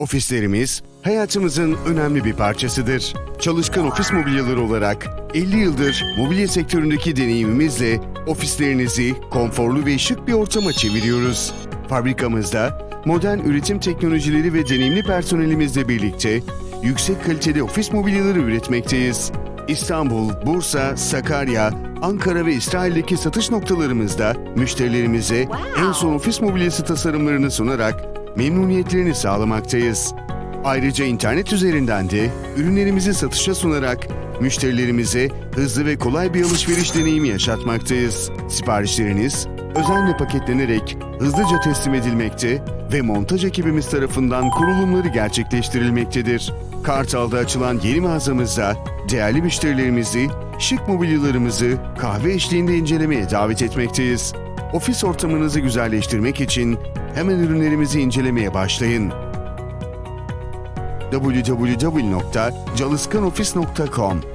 Ofislerimiz hayatımızın önemli bir parçasıdır. Çalışkan ofis mobilyaları olarak 50 yıldır mobilya sektöründeki deneyimimizle ofislerinizi konforlu ve şık bir ortama çeviriyoruz. Fabrikamızda modern üretim teknolojileri ve deneyimli personelimizle birlikte yüksek kalitede ofis mobilyaları üretmekteyiz. İstanbul, Bursa, Sakarya, Ankara ve İsrail'deki satış noktalarımızda müşterilerimize en son ofis mobilyası tasarımlarını sunarak memnuniyetlerini sağlamaktayız. Ayrıca internet üzerinden de ürünlerimizi satışa sunarak müşterilerimize hızlı ve kolay bir alışveriş deneyimi yaşatmaktayız. Siparişleriniz özenle paketlenerek hızlıca teslim edilmekte ve montaj ekibimiz tarafından kurulumları gerçekleştirilmektedir. Kartal'da açılan yeni mağazamızda değerli müşterilerimizi şık mobilyalarımızı kahve eşliğinde incelemeye davet etmekteyiz. Ofis ortamınızı güzelleştirmek için hemen ürünlerimizi incelemeye başlayın. www.caliskanoffice.com